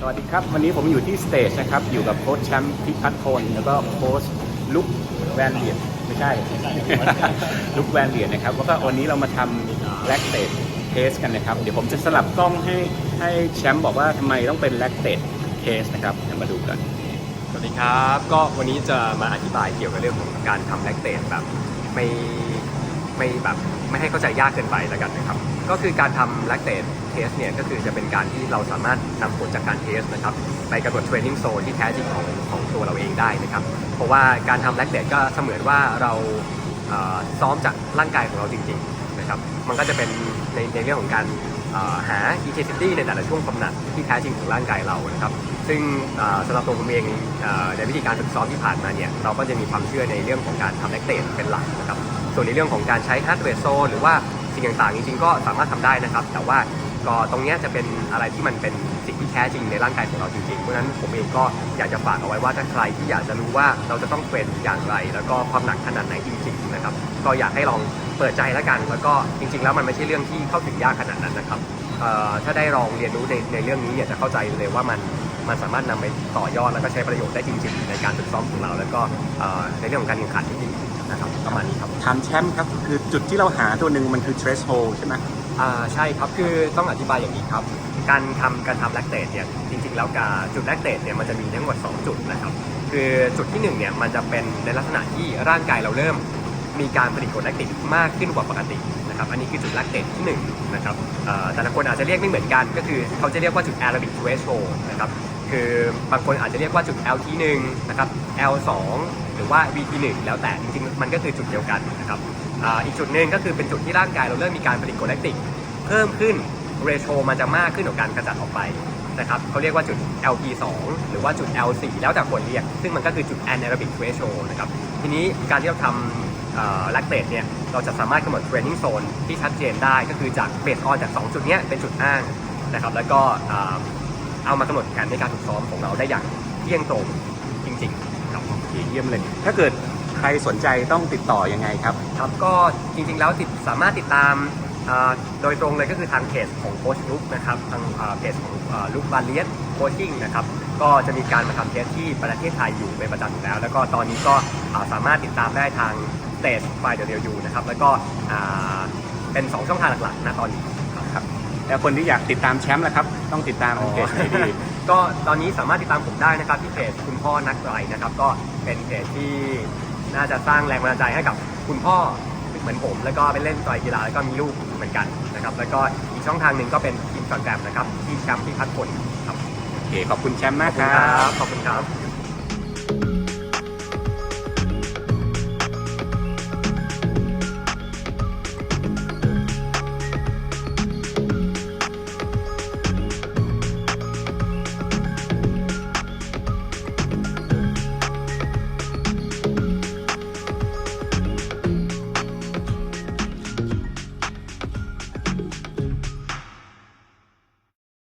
สวัสดีครับ วันนี้ผมอยู่ที่สเตจนะครับ อยู่กับโค้ชแชมป์พิพัฒน์พลแล้วก็โค้ชลุกแวนเหรียญไม่ใช่ ลุกแวนเหรียญนะครับ แล้วก็วันนี้เรามาทำแลคเตดเทสกันนะครับ เดี๋ยวผมจะสลับกล้องให้ให้แชมป์บอกว่าทำไมต้องเป็นแลคเตดเทสนะครับเดี๋ยวมาดูกัน สวัสดีครับ ก็วันนี้จะมาอธิบายเกี่ยวกับเรื่องของการทำแลคเตตแบบไม่ ไม่แบบไม่ให้เข้าใจยากเกินไปแล้วกันนะครับ ก็คือการทำแลคเตตเทสเนี่ยก็คือจะเป็นการที่เราสามารถนำผลจากการเทสนะครับไปกำหนดเทรนนิ่งโซนที่แท้จริงของของตัวเราเองได้นะครับ เพราะว่าการทำแลคเตตก็เสมือนว่าเราซ้อมจากร่างกายของเราจริง ๆ นะครับ มันก็จะเป็นในในเรื่องของการ หา intensity ในแต่ละช่วงกำหนัดที่แท้จริงของร่างกายเรานะครับ ซึ่งสำหรับตัวผมเองในวิธีการฝึกซ้อมที่ผ่านมาเนี่ยเราก็จะมีความเชื่อในเรื่องของการทำแลคเตตเป็นหลักนะครับ ส่วนในเรื่องของการใช้ฮาร์ดเวร์โซหรือว่าสิ่งต่างๆ จริงๆ ก็สามารถทำได้นะครับ แต่ว่า ก็ตรงนี้จะเป็นอะไรที่มันเป็นสิ่งที่แท้จริงในร่างกายของเราจริงๆ เพราะฉะนั้นผมเองก็อยากจะฝากเอาไว้ว่าถ้าใครที่อยากจะรู้ว่าเราจะต้องเทรนอย่างไร แล้วก็ความหนักขนาดไหนจริงๆนะครับก็อยากให้ลองเปิดใจแล้วกัน แล้วก็จริง ๆ แล้วมันไม่ใช่เรื่องที่เข้าถึงยากขนาดนั้นนะครับถ้าได้ลองเรียนรู้ในในเรื่องนี้เนี่ยจะเข้าใจเลยว่ามันมันสามารถนำไปต่อยอดแล้วก็ใช้ประโยชน์ได้จริง ๆ ในการฝึกซ้อมของเรา แล้วก็ในเรื่องของการแข่งขันที่ดีนะครับประมาณนี้ครับถามแชมป์ครับคือจุดที่เราหาตัวหนึ่งมันคือ threshold ใช่ไหม อ่าใช่ครับคือต้องอธิบายอย่างนี้ครับ การทำการทำแลคเตตเนี่ยจริงๆ แล้วการจุดแลคเตตเนี่ยมันจะมีทั้งหมด 2 จุดนะครับ คือจุดที่1เนี่ยมันจะเป็นในลักษณะที่ร่างกายเราเริ่ม มีการผลิตกรดแลคติกมากขึ้นกว่าปกตินะครับอันนี้คือจุดแลคเตตที่1นะครับเอ่อแต่ละคนอาจจะเรียกไม่เหมือนกัน ก็คือเขาจะเรียกว่าจุดแอโรบิกเทรชโชนะครับ คือบางคนอาจจะเรียกว่าจุด LT1 นะครับ L2 หรือว่า VT1 แล้วแต่จริงๆ มันก็คือจุดเดียวกันนะครับอ,อีกจุดหนึ่งก็คือเป็นจุดที่ร่างกายเราเริ่มมีการผลิตกรดแลคติกเพิ่มขึ้นเรโชมันจะมากขึ้นกว่าการกระจัดออกไปนะครับเขาเรียกว่าจุด LP2 หรือว่าจุด L4 แล้วแต่คนเรียก ซึ่งมันก็คือจุด anaerobic ratio นะครับ ทีนี้การที่เราทำแลคเตตเนี่ย เราจะสามารถกำหนด training zone ที่ชัดเจนได้ก็คือจากเบสออนจาก 2 จุดนี้เป็นจุดอ้างนะครับ แล้วก็ เอามากำหนดแผนในการฝึกซ้อมของเราได้อย่างเที่ยงตรงจริงๆครับโอเคเยี่ยมเลย ถ้าเกิดใครสนใจต้องติดต่อยังไงครับ ครับก็จริงๆแล้วติดสามารถติดตามอ่าโดยตรงเลยก็คือทางเพจของโค้ชลุกนะครับทางอ่าเพจของลุกบาเลียสโคชชิ่งนะครับก็จะมีการมาทำเทสที่ประเทศไทยอยู่เป็นประจำอยู่แล้ว แล้วก็ตอนนี้ก็อ่าสามารถติดตามได้ทางเตสไฟเดลยูนะครับแล้วก็อ่าเป็น 2 ช่องทางหลักๆนะตอนนี้ครับครับ แล้วคนที่อยากติดตามแชมป์ล่ะครับ ต้องติดตามเพจไหนดี ก็ตอนนี้สามารถติดตามผมได้นะครับที่เพจคุณพ่อนักไกลนะครับ ก็เป็นเพจที่น่าจะสร้างแรงบันดาลใจให้กับคุณพ่อเหมือนผม แล้วก็ไปเล่นต่อยกีฬาแล้วก็มีลูกเหมือนกันนะครับ แล้วก็อีกช่องทางหนึ่งก็เป็นอินสตาแกรมนะครับที่แชมป์พิพัฒน์พลครับโอเคขอบคุณแชมป์ขมาอกบคคุณรัครับบขอบคุณครับ